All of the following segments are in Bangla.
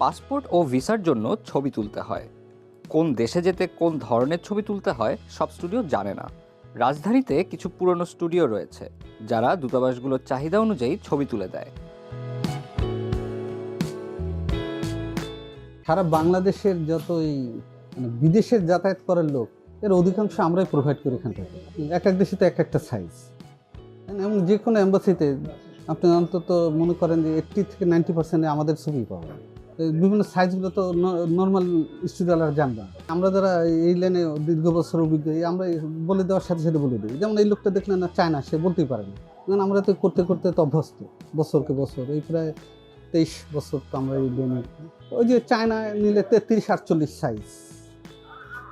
পাসপোর্ট ও ভিসার জন্য ছবি তুলতে হয়। কোন দেশে যেতে কোন ধরনের ছবি তুলতে হয়, সব স্টুডিও জানে না। রাজধানীতে কিছু পুরনো স্টুডিও রয়েছে, যারা দূতাবাসগুলোর চাহিদা অনুযায়ী ছবি তুলে দেয়। সারা বাংলাদেশের যতই মানে বিদেশের যাতায়াত করার লোক, এর অধিকাংশ আমরাই প্রোভাইড করি এখান থেকে। এক এক দেশে তো এক একটা সাইজ এবং যে কোনো অ্যাম্বাসিতে আপনি অন্তত মনে করেন যে এইট্টি থেকে নাইনটি পার্সেন্টে আমাদের ছবি পাবেন এই বিভিন্ন সাইজগুলো তো নর্মাল স্টুডিওরা জানবে। আমরা যারা এই লাইনে দীর্ঘ বছর অভিজ্ঞ আমরা বলে দেওয়ার সাথে সাথে বলে দিই। যেমন এই লোকটা দেখলেন না, চায় না, সে বলতেই পারে না। কারণ আমরা তো করতে করতে তো অভ্যস্ত, বছরকে বছর। এই প্রায় তেইশ বছর তো আমরা এই লাইনে ওই যে চায়না নিলে তেত্রিশ, আটচল্লিশ সাইজ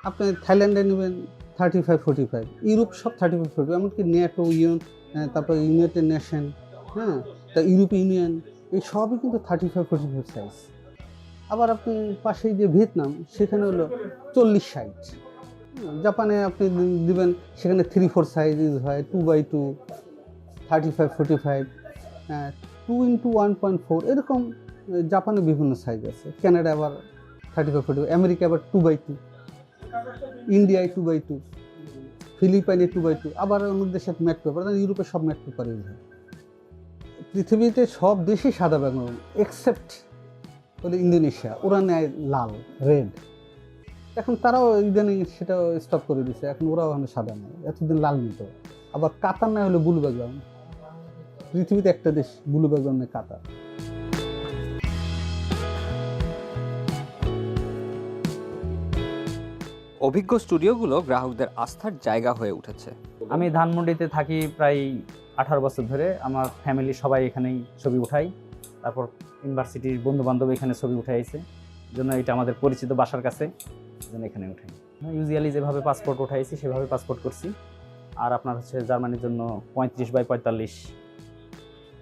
আপনি থাইল্যান্ডে নেবেন thirty five forty five Europe সব থার্টি ফাইভ ফোর্টি এমনকি নেটো ইউন তারপর ইউনাইটেড নেশন হ্যাঁ? তা ইউরোপ ইউনিয়ন এই সবই কিন্তু thirty five forty five size আবার আপনি পাশেই যে ভিয়েতনাম, সেখানে হলো চল্লিশ সাইজ জাপানে আপনি দিবেন, সেখানে থ্রি ফোর সাইজ হয় two by two thirty five forty five two into one point four এরকম জাপানে বিভিন্ন সাইজ আছে। কানাডা আবার থার্টি ফাইভ ফোর্টি আমেরিকা আবার টু বাই টু ইন্ডিয়ায় টু বাই টু ফিলিপাইনে টু বাই টু আবার অন্য দেশে ম্যাট পেপার ইউরোপে সব ম্যাট পেপার ইউজ হয় পৃথিবীতে সব দেশই সাদা ব্যাকরণ এক্সেপ্ট হলো ইন্দোনেশিয়া ওরা নেয় লাল রেড। এখন তারাও ইদানিং সেটাও স্টপ করে দিছে এখন ওরাও ওখানে সাদা নেয় এতদিন লাল নিত। আবার কাতার নেয় হলো ব্লু ব্যাকগ্রাউন্ড পৃথিবীতে একটা দেশ ব্লু ব্যাকগ্রাউন্ড নেয় কাতার। অভিজ্ঞ স্টুডিওগুলো গ্রাহকদের আস্থার জায়গা হয়ে উঠেছে। আমি ধানমন্ডিতে থাকি প্রায় আঠারো বছর ধরে। আমার ফ্যামিলি সবাই এখানেই ছবি উঠাই তারপর ইউনিভার্সিটির বন্ধু বান্ধব এখানে ছবি উঠাইছে। জন্য এটা আমাদের পরিচিত বাসার কাছে। জন্য এখানে উঠাই ইউজুয়ালি যেভাবে পাসপোর্ট উঠাইছি, সেভাবে পাসপোর্ট করছি। আর আপনার হচ্ছে জার্মানির জন্য পঁয়ত্রিশ বাই পঁয়তাল্লিশ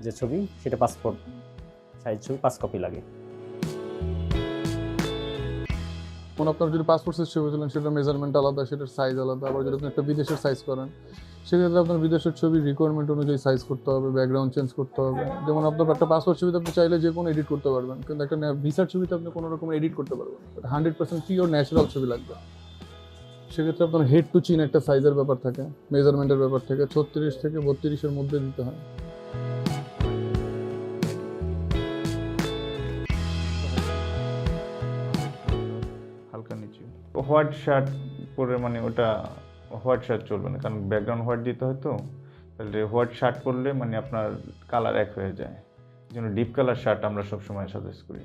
যে ছবি, সেটা পাসপোর্ট সাইজ ছবি, পাঁচ কপি লাগে। কোন আপনার যদি পাসপোর্ট সাইজ ছবি তোলেন সেটার মেজারমেন্ট আলাদা, সেটার সাইজ আলাদা। আবার যদি আপনি একটা বিদেশের সাইজ করেন সেক্ষেত্রে আপনার বিদেশের ছবি রিকোয়ারমেন্ট অনুযায়ী সাইজ করতে হবে ব্যাকগ্রাউন্ড চেঞ্জ করতে হবে। যেমন আপনার একটা পাসপোর্ট ছবিতে আপনি চাইলে যে কোনো এডিট করতে পারবেন। কিন্তু একটা ভিসার ছবিতে আপনি কোনো রকম এডিট করতে পারবেন হান্ড্রেড পার্সেন্ট পিওর ন্যাচারাল ছবি লাগবে। সেক্ষেত্রে আপনার হেড টু চিন একটা সাইজের ব্যাপার থাকে মেজারমেন্টের ব্যাপার থাকে, ছত্রিশ থেকে বত্রিশের মধ্যে দিতে হয়। হোয়াইট শার্ট পরে মানে ওটা হোয়াইট শার্ট চলবে না। কারণ ব্যাকগ্রাউন্ড হোয়াইট দিতে হয় তো। তাহলে হোয়াইট শার্ট পরলে মানে আপনার কালার এক হয়ে যায়। জন্য ডিপ কালার শার্ট আমরা সবসময় সাজেস্ট করি।